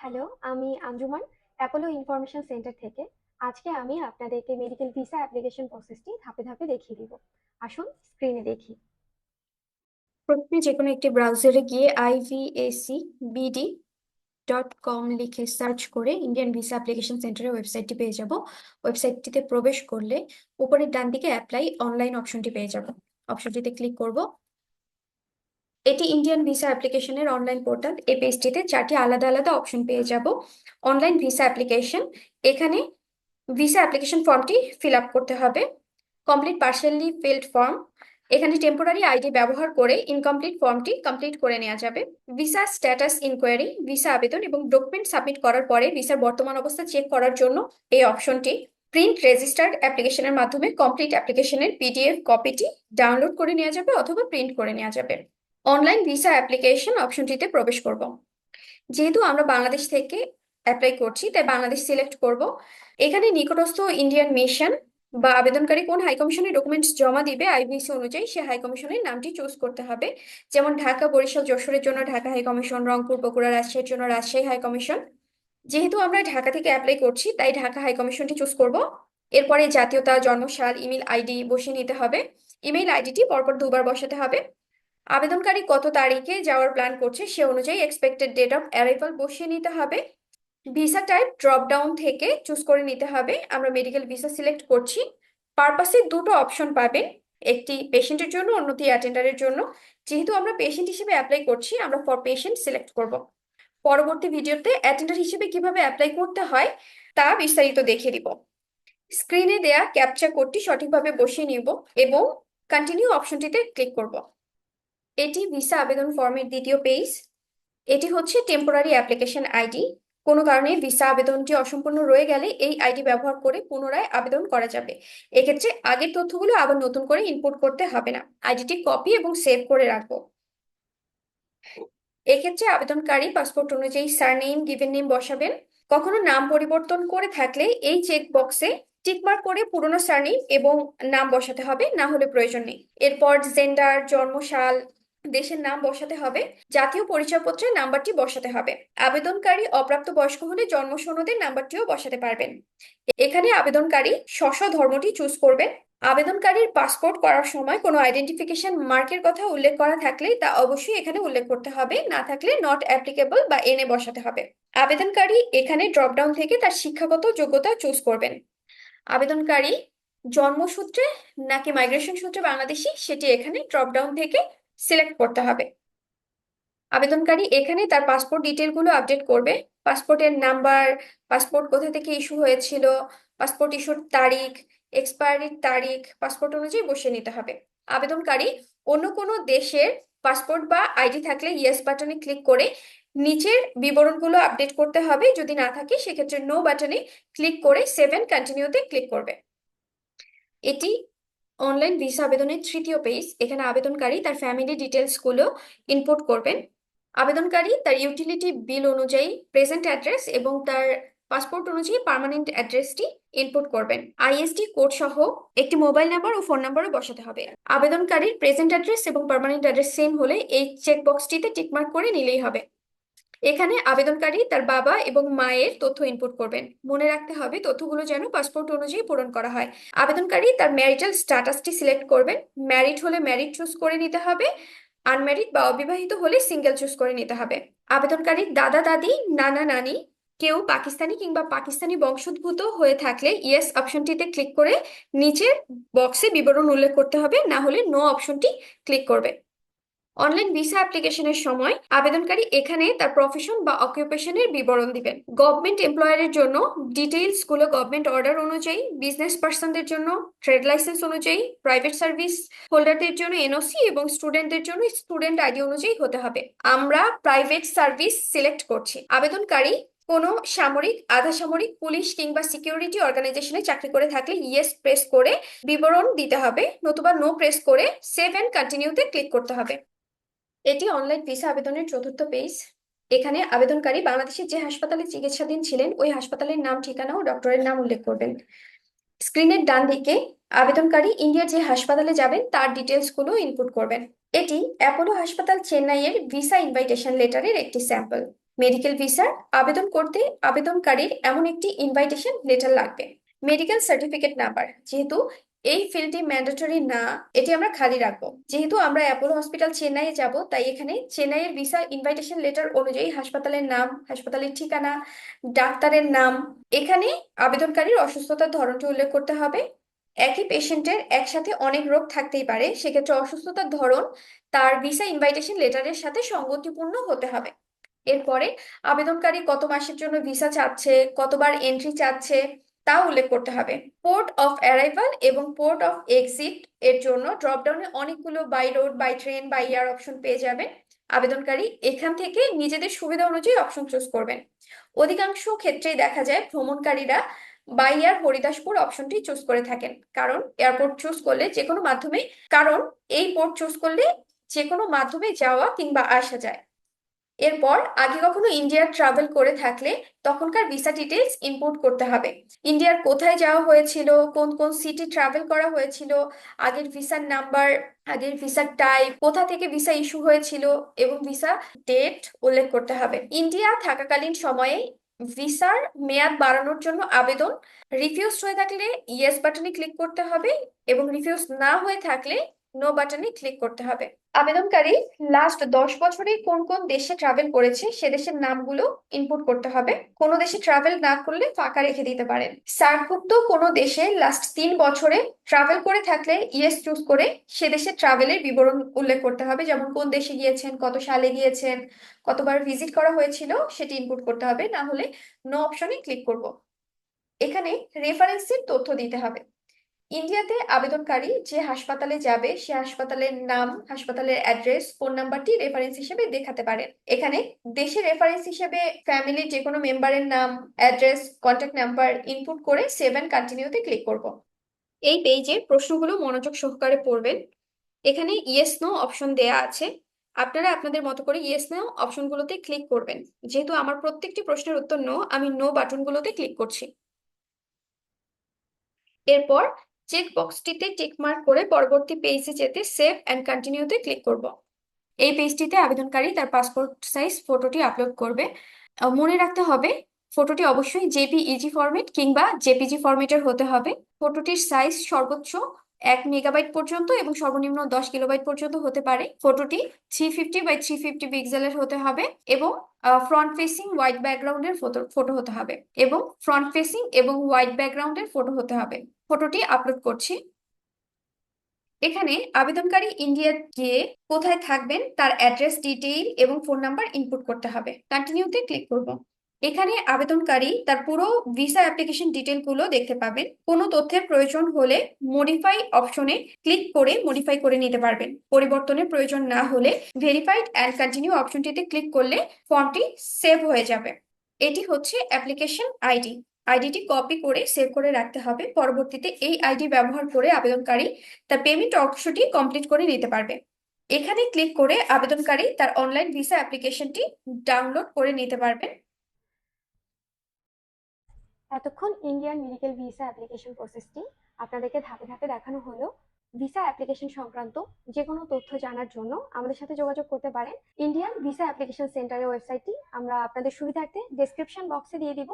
Hello, আমি Anjuman Apollo information centre থেকে। আজকে আমি আপনাদেরকে মেডিকেল ভিসা অ্যাপ্লিকেশন প্রসেসটি ধাপে ধাপে দেখিয়ে দিব। আসুন স্ক্রিনে দেখি। প্রথমে যে কোনো একটি ব্রাউজারে গিয়ে আইভিএসি বিডি ডট কম লিখে সার্চ করে ইন্ডিয়ান ভিসা অ্যাপ্লিকেশন সেন্টারের ওয়েবসাইটটি পেয়ে যাব ওয়েবসাইটটিতে প্রবেশ করলে উপরের ডান দিকে অ্যাপ্লাই অনলাইন অপশনটি পেয়ে যাব অপশনটিতে ক্লিক করব এটি ইন্ডিয়ান ভিসা অ্যাপ্লিকেশনের অনলাইন পোর্টাল এই পেজটিতে চারটি আলাদা আলাদা অপশন পেয়ে যাব। অনলাইন ভিসা অ্যাপ্লিকেশন এখানে ভিসা অ্যাপ্লিকেশন ফর্মটি ফিল আপ করতে হবে। কমপ্লিট পার্সিয়ালি ফিল্ড ফর্ম এখানে টেম্পোরারি আইডি ব্যবহার করে ইনকমপ্লিট ফর্মটি কমপ্লিট করে নেওয়া যাবে। ভিসা স্ট্যাটাস ইনকোয়ারি ভিসা আবেদন এবং ডকুমেন্ট সাবমিট করার পরে ভিসার বর্তমান অবস্থা চেক করার জন্য এই অপশনটি প্রিন্ট রেজিস্টার্ড অ্যাপ্লিকেশনের মাধ্যমে কমপ্লিট অ্যাপ্লিকেশনের পিডিএফ কপিটি ডাউনলোড করে নেওয়া যাবে অথবা প্রিন্ট করে নেওয়া যাবে। অনলাইন ভিসা অ্যাপ্লিকেশন অপশনটিতে প্রবেশ করব। যেহেতু আমরা বাংলাদেশ থেকে অ্যাপ্লাই করছি, তাই বাংলাদেশ সিলেক্ট করব। এখানে নিকটস্থ ইন্ডিয়ান মিশন বা আবেদনকারী কোন হাই কমিশনের ডকুমেন্টস জমা দিবে আইবিসি অনুযায়ী সে হাই কমিশনের নামটি চুজ করতে হবে। যেমন ঢাকা, বরিশাল, যশোরের জন্য ঢাকা হাই কমিশন রংপুর, বগুড়া, রাজশাহীর জন্য রাজশাহী হাই কমিশন যেহেতু আমরা ঢাকা থেকে অ্যাপ্লাই করছি, তাই ঢাকা হাই কমিশনটি চুজ করব। এরপরে জাতীয়তা, জন্মসাল ইমেল আইডি বসিয়ে নিতে হবে। ইমেল আইডিটি পরপর দুবার বসাতে হবে। আবেদনকারী কত তারিখে যাওয়ার প্ল্যান করছে সে অনুযায়ী এক্সপেক্টেড ডেট অফ অ্যারাইভাল বসিয়ে নিতে হবে। ভিসা টাইপ ড্রপ ডাউন থেকে চুজ করে নিতে হবে। আমরা মেডিকেল ভিসা সিলেক্ট করছি। পারপাসে দুটো অপশন পাবেন, একটি পেশেন্টের জন্য, অন্যটি অ্যাটেন্ডারের জন্য। যেহেতু আমরা পেশেন্ট হিসেবে অ্যাপ্লাই করছি, আমরা ফর পেশেন্ট সিলেক্ট করব। পরবর্তী ভিডিওতে অ্যাটেন্ডার হিসেবে কীভাবে অ্যাপ্লাই করতে হয়, তা বিস্তারিত দেখিয়ে দিব স্ক্রিনে দেয়া ক্যাপচা কোডটি সঠিকভাবে বসিয়ে নিব এবং কন্টিনিউ অপশনটিতে ক্লিক করব। এটি ভিসা আবেদন ফর্মের দ্বিতীয় পেজ। এটি হচ্ছে টেম্পোরারি অ্যাপ্লিকেশন আইডি কোনো কারণে ভিসা আবেদনটি অসম্পূর্ণ রয়ে গেলে এই আইডি ব্যবহার করে পুনরায় আবেদন করা যাবে। এক্ষেত্রে আগের তথ্যগুলো আবার নতুন করে ইনপুট করতে হবে না। আইডিটি কপি এবং সেভ করে রাখব। এক্ষেত্রে আবেদনকারী পাসপোর্ট অনুযায়ী সারনেম গিভেন নেম বসাবেন। কখনো নাম পরিবর্তন করে থাকলে এই চেক বক্সে টিকমার্ক করে পুরনো সারনেম এবং নাম বসাতে হবে, না হলে প্রয়োজন নেই। এরপর জেন্ডার জন্মসাল দেশের নাম বসাতে হবে, জাতীয় পরিচয়পত্রের নাম্বারটি বসাতে হবে। আবেদনকারী অপ্রাপ্ত বয়স্ক হলে জন্ম সনদের নাম্বারটিও বসাতে পারবেন। এখানে আবেদনকারী স্ব ধর্মটি চুজ করবেন। আবেদনকারীর পাসপোর্ট করার সময় কোনো আইডেন্টিফিকেশন মার্কের কথা উল্লেখ করা থাকলে তা অবশ্যই এখানে উল্লেখ করতে হবে, না থাকলে নট অ্যাপ্লিকেবল বা এনে বসাতে হবে। আবেদনকারী এখানে ড্রপডাউন থেকে তার শিক্ষাগত যোগ্যতা চুজ করবেন। আবেদনকারী জন্মসূত্রে নাকি মাইগ্রেশন সূত্রে বাংলাদেশি, সেটি এখানে ড্রপডাউন থেকে সিলেক্ট করতে হবে। আবেদনকারী এখানে তার পাসপোর্ট ডিটেলগুলো আপডেট করবে। পাসপোর্টের নাম্বার পাসপোর্ট কোথা থেকে ইস্যু হয়েছিল পাসপোর্ট ইস্যুর তারিখ এক্সপায়ারির তারিখ পাসপোর্ট অনুযায়ী বসিয়ে নিতে হবে। আবেদনকারী অন্য কোনো দেশের পাসপোর্ট বা আইডি থাকলে ইয়েস বাটনে ক্লিক করে নিচের বিবরণগুলো আপডেট করতে হবে। যদি না থাকে, সেক্ষেত্রে নো বাটনে ক্লিক করে সেভেন কন্টিনিউতে ক্লিক করবে। এটি অনলাইন ভিসা আবেদনের তৃতীয় পেজ এখানে আবেদনকারী তার ফ্যামিলি ডিটেলসগুলো ইনপুট করবেন। আবেদনকারী তার ইউটিলিটি বিল অনুযায়ী প্রেজেন্ট অ্যাড্রেস এবং তার পাসপোর্ট অনুযায়ী পার্মানেন্ট অ্যাড্রেসটি ইনপুট করবেন। আইএসডি কোড সহ একটি মোবাইল নাম্বার ও ফোন নাম্বারও বসাতে হবে। আবেদনকারীর প্রেজেন্ট অ্যাড্রেস এবং পার্মানেন্ট অ্যাড্রেস সেম হলে এই চেকবক্সটিতে টিকমার্ক করে নিলেই হবে। এখানে আবেদনকারী তার বাবা এবং মায়ের তথ্য ইনপুট করবেন। মনে রাখতে হবে, তথ্যগুলো যেন পাসপোর্ট অনুযায়ী পূরণ করা হয়। আবেদনকারী তার ম্যারিটাল স্ট্যাটাসটি সিলেক্ট করবেন। ম্যারিড হলে ম্যারিড চুজ করে নিতে হবে। আনম্যারিড বা অবিবাহিত হলে সিঙ্গেল চুজ করে নিতে হবে। আবেদনকারীর দাদা, দাদি, নানা, নানি, কেউ পাকিস্তানি কিংবা পাকিস্তানি বংশোদ্ভূত হয়ে থাকলে ইয়েস অপশনটিতে ক্লিক করে নিচের বক্সে বিবরণ উল্লেখ করতে হবে। না হলে নো অপশনটি ক্লিক করবে। অনলাইন ভিসা অ্যাপ্লিকেশনের সময় আবেদনকারী এখানে তার প্রফেশন বা অকুপেশনের বিবরণ দিবেন। গভর্নমেন্ট এমপ্লয়ারের জন্য ডিটেইলসগুলো গভর্নমেন্ট অর্ডার অনুযায়ী বিজনেস পার্সনদের জন্য ট্রেড লাইসেন্স অনুযায়ী প্রাইভেট সার্ভিস হোল্ডারদের জন্য এনওসি এবং স্টুডেন্টদের জন্য স্টুডেন্ট আইডি অনুযায়ী হতে হবে। আমরা প্রাইভেট সার্ভিস সিলেক্ট করছি। আবেদনকারী কোনো সামরিক, আধা সামরিক, পুলিশ কিংবা সিকিউরিটি অর্গানাইজেশনে চাকরি করে থাকলে ইয়েস প্রেস করে বিবরণ দিতে হবে, নতুবা নো প্রেস করে সেভ অ্যান্ড কন্টিনিউতে ক্লিক করতে হবে। এটি অনলাইন ভিসা আবেদনের চতুর্থ পেজ এখানে আবেদনকারী বাংলাদেশের যে হাসপাতালে চিকিৎসাধীন ছিলেন, ওই হাসপাতালের নাম, ঠিকানা ও ডক্টরের নাম উল্লেখ করবেন। স্ক্রিনের ডান দিকে আবেদনকারী ইন্ডিয়ার যে হাসপাতালে যাবেন, তার ডিটেলসগুলো ইনপুট করবেন। এটি অ্যাপোলো হাসপাতাল চেন্নাইয়ের ভিসা ইনভাইটেশন লেটারের একটি স্যাম্পল মেডিকেল ভিসার আবেদন করতে আবেদনকারীর এমন একটি ইনভাইটেশন লেটার লাগবে। মেডিকেল সার্টিফিকেট নাম্বার যেহেতু এই ফিল্ডটি ম্যান্ডেটরি না, এটি আমরা খালি রাখব। যেহেতু আমরা অ্যাপোলো হসপিটাল চেন্নাইয়ে যাব, তাই এখানে চেন্নাইয়ের ভিসা ইনভাইটেশন লেটার অনুযায়ী হাসপাতালের নাম, হাসপাতালের ঠিকানা, ডাক্তারের নাম, এখানে আবেদনকারীর অসুস্থতার ধরনটি উল্লেখ করতে হবে। একই পেশেন্টের একসাথে অনেক রোগ থাকতেই পারে, সেক্ষেত্রে অসুস্থতার ধরন তার ভিসা ইনভাইটেশন লেটারের সাথে সঙ্গতিপূর্ণ হতে হবে। এরপরে আবেদনকারী কত মাসের জন্য ভিসা চাচ্ছে, কতবার এন্ট্রি চাচ্ছে তা উল্লেখ করতে হবে। পোর্ট অফ অ্যারাইভাল এবং পোর্ট অফ এক্সিট এর জন্য ড্রপডাউনে অনেকগুলো by road by train by air option পেয়ে যাবেন। আবেদনকারী এখান থেকে নিজেদের সুবিধা অনুযায়ী অপশন চুজ করবেন। অধিকাংশ ক্ষেত্রেই দেখা যায় ভ্রমণকারীরা বাই এয়ার হরিদাসপুর অপশনটি চুজ করে থাকেন। কারণ এয়ারপোর্ট চুজ করলে যে কোনো মাধ্যমে, কারণ এই পোর্ট চুজ করলে যে কোনো মাধ্যমে যাওয়া কিংবা আসা যায়। এরপর আগে কখনো ইন্ডিয়া ট্রাভেল করে থাকলে তখনকার ভিসা ডিটেলস ইনপুট করতে হবে। ইন্ডিয়ার কোথায় যাওয়া হয়েছিল, কোন কোন সিটি ট্রাভেল করা হয়েছিল, আগের ভিসার নাম্বার আগের ভিসার টাইপ কোথা থেকে ভিসা ইস্যু হয়েছিল এবং ভিসা ডেট উল্লেখ করতে হবে। ইন্ডিয়া থাকাকালীন সময়ে ভিসার মেয়াদ বাড়ানোর জন্য আবেদন রিফিউজ হয়ে থাকলে ইয়েস বাটনে ক্লিক করতে হবে এবং রিফিউজ না হয়ে থাকলে নো বাটনে ক্লিক করতে হবে। আবেদনকারী লাস্ট দশ বছরে কোন কোন দেশে ট্রাভেল করেছে, সে দেশের নামগুলো ইনপুট করতে হবে। কোনো দেশে ট্রাভেল না করলে ফাঁকা রেখে দিতে পারেন। সার্কভুক্ত কোনো দেশে লাস্ট তিন বছরে ট্রাভেল করে থাকলে ইয়েস চুজ করে সে দেশে ট্রাভেলের বিবরণ উল্লেখ করতে হবে। যেমন কোন দেশে গিয়েছেন, কত সালে গিয়েছেন, কতবার ভিজিট করা হয়েছিল, সেটি ইনপুট করতে হবে। না হলে নো অপশনে ক্লিক করব। এখানে রেফারেন্সের তথ্য দিতে হবে। ইন্ডিয়াতে আবেদনকারী যে হাসপাতালে যাবে, সে হাসপাতালের নাম, হাসপাতালের অ্যাড্রেস, ফোন নাম্বারটি রেফারেন্স হিসেবে দেখাতে পারেন। এখানে দেশের রেফারেন্স হিসেবে ফ্যামিলির যে কোনো মেম্বারের নাম অ্যাড্রেস কন্ট্যাক্ট নাম্বার ইনপুট করে সেভ অ্যান্ড কন্টিনিউতে ক্লিক করব। এই পেজে প্রশ্নগুলো মনোযোগ সহকারে পড়বেন। এখানে ইয়েস নো অপশন দেয়া আছে। আপনারা আপনাদের মতো করে ইয়েস নো অপশনগুলোতে ক্লিক করবেন। যেহেতু আমার প্রত্যেকটি প্রশ্নের উত্তর নো আমি নো বাটনগুলোতে ক্লিক করছি। এরপর চেক বক্সটিতে মার্ক করে পরবর্তী পেজে যেতে সেভ অ্যান্ড কন্টিনিউতে ক্লিক করব। এই পেজটিতে আবেদনকারী তার পাসপোর্ট সাইজ ফটোটি আপলোড করবে। মনে রাখতে হবে ফটোটি অবশ্যই জেপি ইজি ফরম্যাট কিংবা জেপিজি ফরম্যাটের হতে হবে। ফটোটির সাইজ সর্বোচ্চ এক মেগাবাইট পর্যন্ত এবং সর্বনিম্ন দশ কিলোবাইট পর্যন্ত হতে পারে। ফটোটি three fifty by three fifty পিক্সেলের হতে হবে এবং ফ্রন্ট ফেসিং হোয়াইট ব্যাকগ্রাউন্ডের ফটো ফটো হতে হবে এবং ফ্রন্ট ফেসিং এবং হোয়াইট ব্যাকগ্রাউন্ডের ফটো হতে হবে। ফটোটি আপলোড করছি। এখানে আবেদনকারী ইন্ডিয়া গিয়ে কোথায় থাকবেন, তার অ্যাড্রেস ডিটেইল এবং ফোন নাম্বার ইনপুট করতে হবে। কন্টিনিউতে ক্লিক করব। এখানে আবেদনকারী তার পুরো ভিসা অ্যাপ্লিকেশন ডিটেলগুলো দেখতে পাবেন। কোনো তথ্যের প্রয়োজন হলে মডিফাই অপশনে ক্লিক করে মডিফাই করে নিতে পারবেন। পরিবর্তনের প্রয়োজন না হলে ভেরিফাইড অ্যান্ড কন্টিনিউ অপশনটিতে ক্লিক করলে ফর্মটি সেভ হয়ে যাবে। এটি হচ্ছে অ্যাপ্লিকেশন আইডি আইডিটি কপি করে সেভ করে রাখতে হবে। পরবর্তীতে এই আইডি ব্যবহার করে আবেদনকারী তার পেমেন্ট অংশটি কমপ্লিট করে নিতে পারবে। এখানে ক্লিক করে আবেদনকারী তার অনলাইন ভিসা অ্যাপ্লিকেশনটি ডাউনলোড করে নিতে পারবেন। এতক্ষণ ইন্ডিয়ান মেডিকেল ভিসা অ্যাপ্লিকেশন প্রসেসটি আপনাদেরকে ধাপে ধাপে দেখানো হলো। ভিসা অ্যাপ্লিকেশন সংক্রান্ত যে কোনো তথ্য জানার জন্য আমাদের সাথে যোগাযোগ করতে পারেন। ইন্ডিয়ান ভিসা অ্যাপ্লিকেশন সেন্টারের ওয়েবসাইটটি আমরা আপনাদের সুবিধার্থে ডেসক্রিপশন বক্সে দিয়ে দিব।